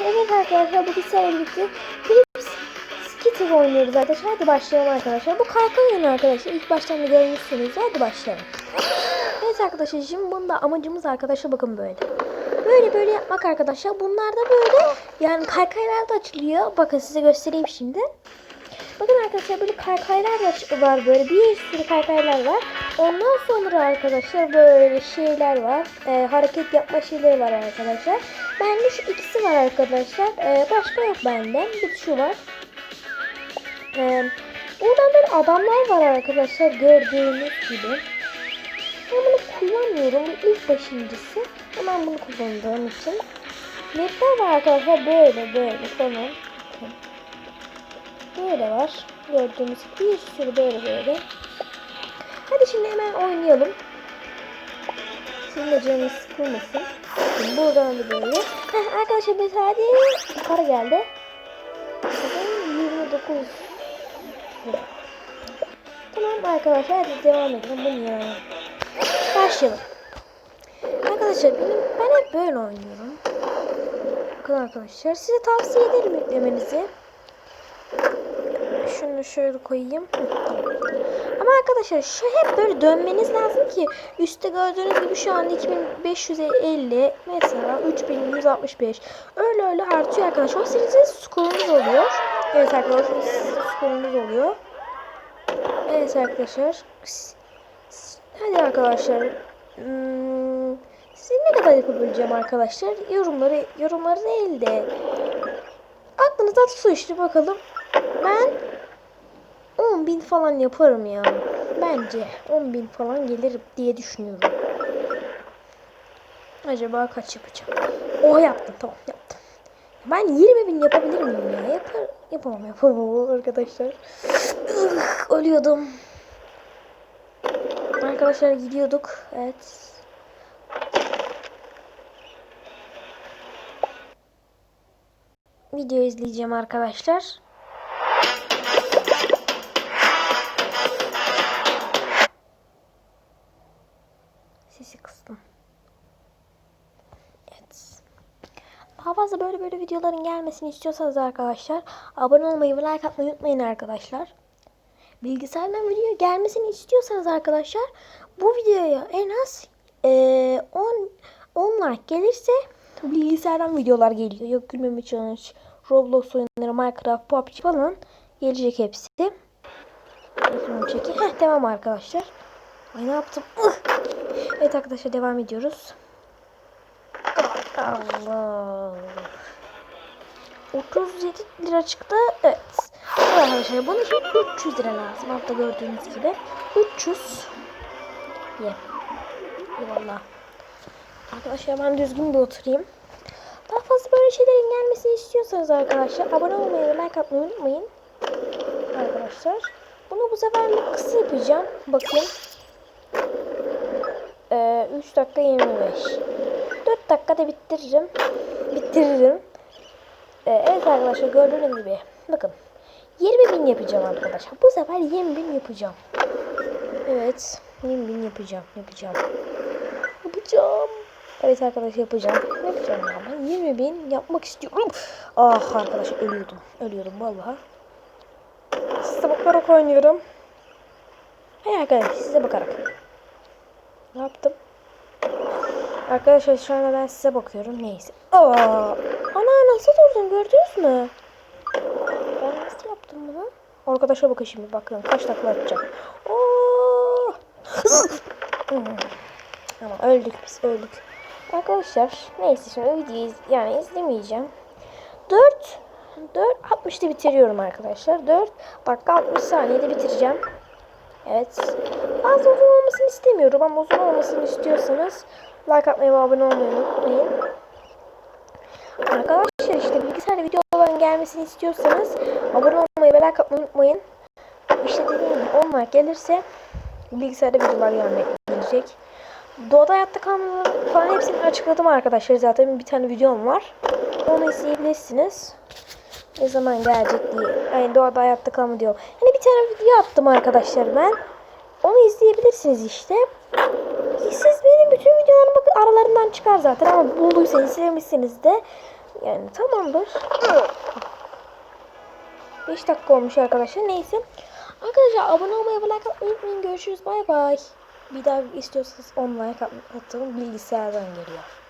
evet arkadaşlar bugün sizlerle birlikte Philips Skitter oynuyoruz arkadaşlar. Hadi başlayalım arkadaşlar. Bu kalkan oyunu arkadaşlar. İlk baştan da görmüşsünüz. Hadi başlayalım. Evet arkadaşlar şimdi bunda amacımız arkadaşlar bakın böyle. Böyle böyle yapmak arkadaşlar. Bunlar da böyle yani kaykaylar da açılıyor. Bakın size göstereyim şimdi. Bakın arkadaşlar böyle kaykaylar var böyle bir sürü kaykaylar var. Ondan sonra arkadaşlar böyle şeyler var. Ee, hareket yapma şeyleri var arkadaşlar. Bende şu ikisi var arkadaşlar. Ee, başka yok bende. Bir şu var. Ee, buradan böyle adamlar var arkadaşlar gördüğünüz gibi. Ben bunu kullanmıyorum. Bu ilk başıncısı. Hemen bunu kullandığım için. Netler var arkadaşlar böyle böyle falan. Böyle var. Gördüğünüz bir sürü böyle böyle. Hadi şimdi hemen oynayalım. Sizin de canınız sıkılmasın. Şimdi buradan da böyle. Heh, arkadaşlar mesela hadi para geldi. Bakın 29 lira. Tamam arkadaşlar hadi devam edelim. Bu ne ya? Başlayalım. Arkadaşlar benim, ben hep böyle oynuyorum. Bakın arkadaşlar size tavsiye ederim yüklemenizi. Şunu şöyle koyayım. Ama arkadaşlar şu hep böyle dönmeniz lazım ki üstte gördüğünüz gibi şu anda 2550 mesela 3165 öyle öyle artıyor arkadaşlar. O sizin skorunuz oluyor. Evet arkadaşlar sizin skorunuz oluyor. Evet arkadaşlar. Hadi arkadaşlar. Hmm, size ne kadar yapabileceğim arkadaşlar? Yorumları yorumları değil de aklınıza tutun işte bakalım. Ben 10 bin falan yaparım ya. Bence 10 bin falan gelir diye düşünüyorum. Acaba kaç yapacağım? O yaptım tamam yaptım. Ben 20 bin yapabilir miyim ya? Yapar, yapamam yapamam arkadaşlar. Ih, ölüyordum. Arkadaşlar gidiyorduk. Evet. Video izleyeceğim arkadaşlar. Daha fazla böyle böyle videoların gelmesini istiyorsanız arkadaşlar abone olmayı ve like atmayı unutmayın arkadaşlar. Bilgisayardan video gelmesini istiyorsanız arkadaşlar bu videoya en az eee, 10 10 like gelirse bilgisayardan videolar geliyor. Yok gülmeme challenge, Roblox oyunları, Minecraft, PUBG falan gelecek hepsi. Heh, devam arkadaşlar. Ay ne yaptım? Evet arkadaşlar devam ediyoruz. Allah. 37 lira çıktı. Evet. Arkadaşlar bunun için 300 lira lazım. Altta gördüğünüz gibi. 300. Ye. Eyvallah. Arkadaşlar ben düzgün bir oturayım. Daha fazla böyle şeylerin gelmesini istiyorsanız arkadaşlar abone olmayı ve like atmayı unutmayın. Arkadaşlar. Bunu bu seferlik kısa yapacağım. Bakayım. Ee, 3 dakika 25. 4 dakikada bitiririm. Bitiririm. Ee, evet arkadaşlar gördüğünüz gibi. Bakın. 20 bin yapacağım arkadaşlar. Bu sefer 20 bin yapacağım. Evet. 20 bin yapacağım. Yapacağım. Yapacağım. Evet arkadaşlar yapacağım. Yapacağım ya ben. 20 bin yapmak istiyorum. Ah arkadaşlar ölüyordum. Ölüyordum vallahi. Size bakarak oynuyorum. Hayır arkadaşlar size bakarak. Ne yaptım? Arkadaşlar şu anda ben size bakıyorum. Neyse. Aa, ana nasıl durdun gördünüz mü? Ben nasıl yaptım bunu? Arkadaşa bakın şimdi bakın kaç takla atacağım. Oo! Hmm. Tamam öldük biz öldük. Arkadaşlar neyse şimdi videoyu iz- yani izlemeyeceğim. 4 4 60'da bitiriyorum arkadaşlar. 4 dakika 60 saniyede bitireceğim. Evet. Fazla uzun olmasını istemiyorum ama uzun olmasını istiyorsanız like atmayı ve abone olmayı unutmayın. Arkadaşlar işte bilgisayarda videoların gelmesini istiyorsanız abone olmayı ve like atmayı unutmayın. İşte dediğim gibi 10 like gelirse bilgisayarda videolar gelmek gelecek. Doğada hayatta kalmaları falan hepsini açıkladım arkadaşlar. Zaten bir tane videom var. Onu izleyebilirsiniz. Ne zaman gelecek diye. Yani doğada hayatta kalma diyor. Tane video attım arkadaşlar ben. Onu izleyebilirsiniz işte. Siz benim bütün videolarımı bakın aralarından çıkar zaten ama bulduysanız sevmişsiniz de Yani tamamdır. 5 dakika olmuş arkadaşlar. Neyse. Arkadaşlar abone olmayı ve unutmayın. Görüşürüz. Bay bay. Bir daha istiyorsanız 10 like. Bilgisayardan geliyor.